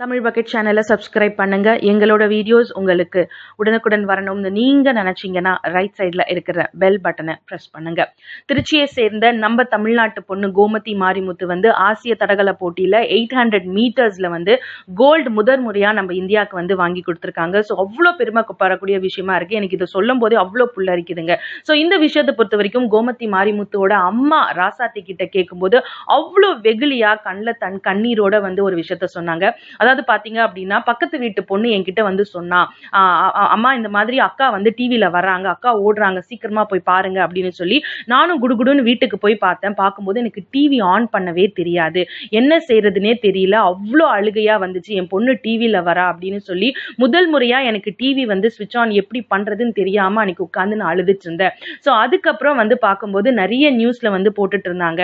Tamil bucket சேனலை subscribe பண்ணுங்க. எங்களோட வீடியோஸ் உங்களுக்கு உடனுக்குடன் வரணும்னு நீங்க நினைச்சீங்கன்னா ரைட் சைடில் இருக்கிற பெல் பட்டனை ப்ரெஸ் பண்ணுங்க. திருச்சியை சேர்ந்த நம்ம தமிழ்நாட்டு பொண்ணு கோமதி மாரிமுத்து வந்து ஆசிய தடகள போட்டியில் எயிட் ஹண்ட்ரட் மீட்டர்ஸில் வந்து கோல்டு முதல் முறையாக நம்ம இந்தியாவுக்கு வந்து வாங்கி கொடுத்துருக்காங்க. ஸோ அவ்வளோ பெருமைப்படக்கூடிய விஷயமா இருக்குது எனக்கு இதை சொல்லும் போதே அவ்வளோ புல்லரிக்குதுங்க. ஸோ இந்த விஷயத்தை பொறுத்த வரைக்கும் கோமதி மாரிமுத்துவோட அம்மா ராசாத்தி கிட்ட கேட்கும்போது அவ்வளோ வெகுளியாக கண்ணில் தன் கண்ணீரோட வந்து ஒரு விஷயத்த சொன்னாங்க. அதாவது பார்த்தீங்க அப்படின்னா பக்கத்து வீட்டு பொண்ணு என்கிட்ட வந்து சொன்னா அம்மா இந்த மாதிரி அக்கா வந்து டிவியில் வர்றாங்க அக்கா ஓடுறாங்க சீக்கிரமா போய் பாருங்க அப்படின்னு சொல்லி நானும் குடுகுடுன்னு வீட்டுக்கு போய் பார்த்தேன். பார்க்கும்போது எனக்கு டிவி ஆன் பண்ணவே தெரியாது. என்ன செய்யறதுனே தெரியல. அவ்வளோ அழுகையா வந்துச்சு. என் பொண்ணு டிவியில் வரா அப்படின்னு சொல்லி முதல் முறையா எனக்கு டிவி வந்து சுவிட்ச் ஆன் எப்படி பண்றதுன்னு தெரியாம அன்னைக்கு உட்காந்து நான் அழுதுட்டு இருந்தேன். ஸோ அதுக்கப்புறம் வந்து பார்க்கும்போது நிறைய நியூஸ்ல வந்து போட்டுட்டு இருந்தாங்க.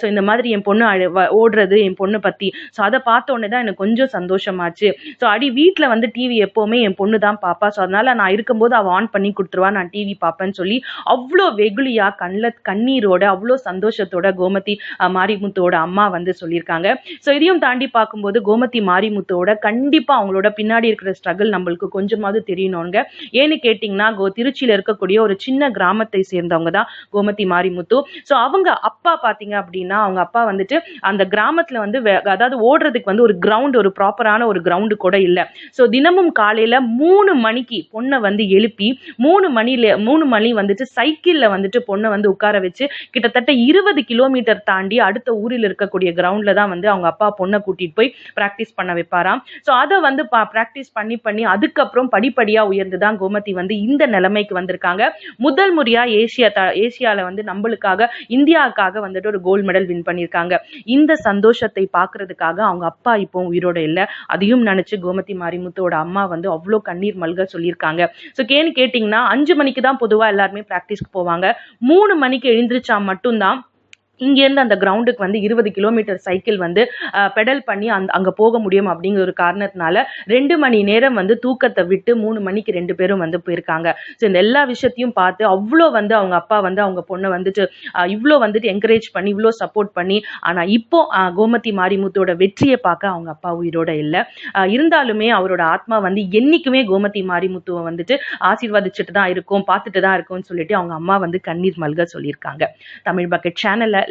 ஸோ இந்த மாதிரி என் பொண்ணு அழு வ- ஓடுறது என் பொண்ணு பத்தி. ஸோ அதை பார்த்த உடனே தான் எனக்கு கொஞ்சம் சந்தோஷமாச்சு. ஸோ அடி வீட்டில் வந்து டிவி எப்போவுமே என் பொண்ணு தான் பாப்பா. ஸோ அதனால நான் இருக்கும்போது அவள் ஆன் பண்ணி கொடுத்துருவா நான் டிவி பார்ப்பேன்னு சொல்லி அவ்வளோ வெகுளியா கண்ணில் கண்ணீரோட அவ்வளோ சந்தோஷத்தோட கோமதி மாரிமுத்தோட அம்மா வந்து சொல்லியிருக்காங்க. ஸோ இதையும் தாண்டி பார்க்கும்போது கோமதி மாரிமுத்தோட கண்டிப்பாக அவங்களோட பின்னாடி இருக்கிற ஸ்ட்ரகிள் நம்மளுக்கு கொஞ்சமாவது தெரியணுங்க. ஏன்னு கேட்டிங்கன்னா கோ திருச்சியில் இருக்கக்கூடிய ஒரு சின்ன கிராமத்தை சேர்ந்தவங்க தான் கோமதி மாரிமுத்து. ஸோ அவங்க அப்பா பார்த்தீங்க அப்படின்னா அவங்க அப்பா வந்துட்டு அந்த கிராமத்தில் வந்து அதாவது ஓடுறதுக்கு வந்து ஒரு கிரவுண்ட் ஒரு ப்ராப்பரான ஒரு கிரவுண்டு கூட இல்லை. ஸோ தினமும் காலையில் மூணு மணிக்கு பொண்ணை வந்து எழுப்பி மூணு மணியில் மூணு மணி வந்துட்டு சைக்கிளில் வந்துட்டு பொண்ணை வந்து உட்கார வச்சு கிட்டத்தட்ட இருபது கிலோமீட்டர் தாண்டி அடுத்த ஊரில் இருக்கக்கூடிய கிரவுண்டில் தான் வந்து அவங்க அப்பா பொண்ணை கூட்டிகிட்டு போய் ப்ராக்டிஸ் பண்ண வைப்பாராம். ஸோ அதை வந்து பா ப்ராக்டிஸ் பண்ணி பண்ணி அதுக்கப்புறம் படிப்படியாக உயர்ந்து தான் கோமதி வந்து இந்த நிலைமைக்கு வந்திருக்காங்க. முதல் முறையாக ஏசியா த ஏசியாவில் வந்து நம்மளுக்காக இந்தியாவுக்காக வந்துட்டு ஒரு கோல்டு மெடல் வின் பண்ணியிருக்காங்க இந்த சந்தோஷத்தை பார்க்கறதுக்காக அவங்க அப்பா இப்போ உயிரோட இல்லை. அதையும் நினச்சி கோமதி மாரிமுத்தோட அம்மா வந்து அவ்வளோ கண்ணீர் மல்க சொல்லியிருக்காங்க. ஸோ கேன்னு கேட்டிங்கன்னா அஞ்சு மணிக்கு தான் பொதுவாக எல்லாருமே ப்ராக்டிஸ்க்கு போவாங்க. மூணு மணிக்கு எழுந்திரிச்சா மட்டும்தான் இங்கேருந்து அந்த கிரவுண்டுக்கு வந்து இருபது கிலோமீட்டர் சைக்கிள் வந்து பெடல் பண்ணி அந் அங்கே போக முடியும் அப்படிங்கிற ஒரு காரணத்தினால ரெண்டு மணி நேரம் வந்து தூக்கத்தை விட்டு மூணு மணிக்கு ரெண்டு பேரும் வந்து போயிருக்காங்க. ஸோ இந்த எல்லா விஷயத்தையும் பார்த்து அவ்வளோ வந்து அவங்க அப்பா வந்து அவங்க பொண்ணை வந்துட்டு இவ்வளோ வந்துட்டு என்கரேஜ் பண்ணி இவ்வளோ சப்போர்ட் பண்ணி ஆனால் இப்போ கோமதி மாரிமுத்தோட வெற்றியை பார்க்க அவங்க அப்பா உயிரோட இல்லை. இருந்தாலுமே அவரோட ஆத்மா வந்து என்றைக்குமே கோமதி மாரிமுத்துவை வந்துட்டு ஆசீர்வாதிச்சுட்டு தான் இருக்கும் பார்த்துட்டு தான் இருக்கும்னு சொல்லிட்டு அவங்க அம்மா வந்து கண்ணீர் மல்க சொல்லியிருக்காங்க. தமிழ் பக்கெட் சேனலை